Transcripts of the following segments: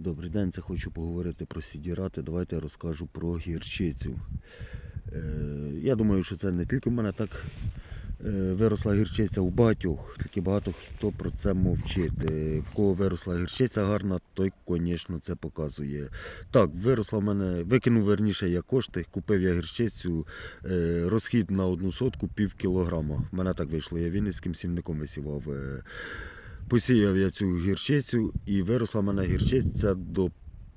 Добрий день, це хочу поговорити про сідірати. Давайте я розкажу про гірчицю. Е, я думаю, що це не тільки в мене так е, виросла гірчиця у багатьох, тільки багато хто про це мовчить. Е, в кого виросла гірчиця гарна, той, звісно, це показує. Так, виросла в мене, викинув верніше я кошти, купив я гірчицю, е, розхід на одну сотку пів кілограма. В мене так вийшло, я вінницьким сівником висівав. Е, Посіяв я цю гірчицю і виросла в мене гірчиця до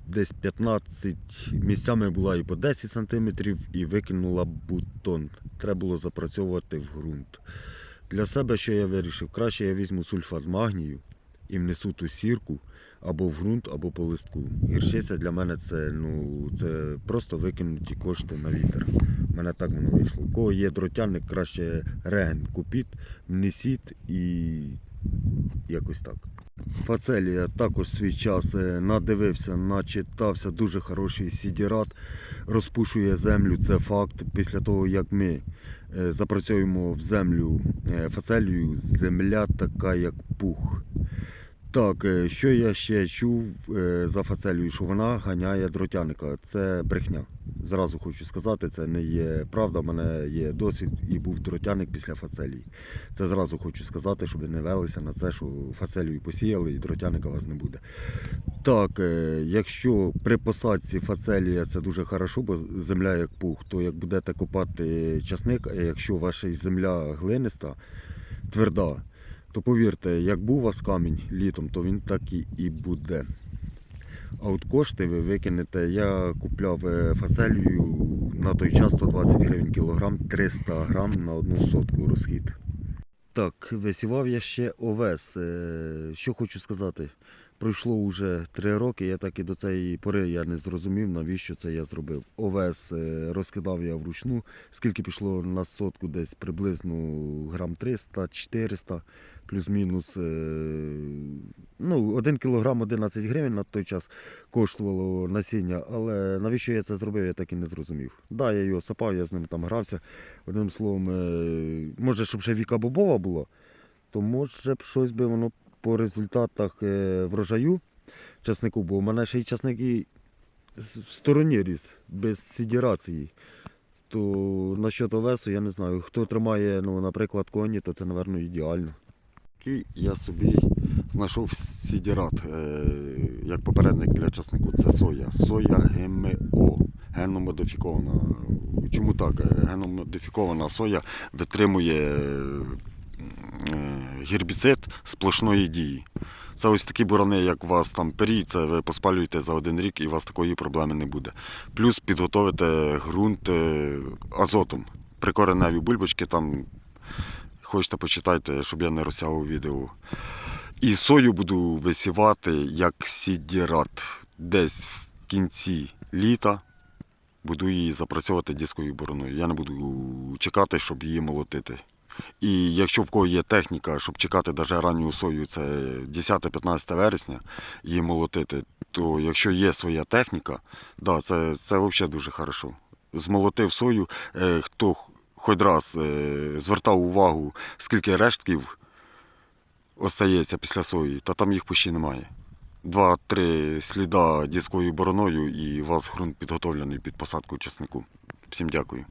десь 15 місцями була і по 10 см, і викинула бутон. Треба було запрацьовувати в ґрунт. Для себе, що я вирішив, краще я візьму сульфат магнію і внесу ту сірку або в ґрунт, або по листку. Гірчиця для мене це, ну, це просто викинуті кошти на вітер. У мене так воно вийшло. У кого є дротяник, краще реген купіть, внесіть і якось так. Фацелія також свій час е, надивився, начитався, дуже хороший сідірат, розпушує землю, це факт. Після того, як ми е, запрацюємо в землю е, фацелію, земля така, як пух. Так, що я ще чув за фацелію, що вона ганяє дротяника. Це брехня. Зразу хочу сказати, це не є правда. У мене є досвід і був дротяник після фацелії. Це зразу хочу сказати, щоб ви не велися на це, що фацелію посіяли і дротяника у вас не буде. Так, е, якщо при посадці фацелія це дуже хорошо, бо земля як пух, то як будете копати часник, а якщо ваша земля глиниста, тверда, то повірте, як був у вас камінь літом, то він так і буде. А от кошти ви викинете. Я купляв фацелью фацелію на той час 120 гривень кілограм, 300 грам на одну сотку розхід. Так, висівав я ще овес. Е, Що хочу сказати. Пройшло вже три роки, я так і до цієї пори я не зрозумів, навіщо це я зробив. Овес е, розкидав я вручну, скільки пішло на сотку, десь приблизно грам 300-400, плюс-мінус. е, Ну, 1 кілограм 11 гривень на той час коштувало насіння, але навіщо я це зробив, я так і не зрозумів. Да, я його сапав, я з ним там грався. Одним словом, е, може, щоб ще Віка Бобова була, то може б щось би воно по результатах е, врожаю часнику, бо у мене ще й часник і в стороні ріс, без сідірації. То насчет овесу я не знаю. Хто тримає, ну, наприклад, коні, то це, напевно, ідеально. Я собі знайшов сідірат, е, як попередник для часнику, це соя. Соя ГМО, генномодифікована. Чому так? Е, Генномодифікована соя витримує гербіцид сплошної дії. Це ось такі бурани, як у вас там пері, це ви поспалюєте за один рік і у вас такої проблеми не буде. Плюс підготовите ґрунт е, азотом. Прикореневі бульбочки там хочете почитайте, щоб я не розтягував відео. І сою буду висівати як сідірат. Десь в кінці літа буду її запрацьовувати дискою бороною. Я не буду чекати, щоб її молотити. І якщо в кого є техніка, щоб чекати навіть ранню сою, це 10-15 вересня, її молотити, то якщо є своя техніка, да, це, це взагалі дуже хорошо. Змолотив сою, е, хто хоч раз е, звертав увагу, скільки рештків остається після сої, та там їх почти немає. Два-три сліда дискою бороною і у вас ґрунт підготовлений під посадку часнику. Всім дякую.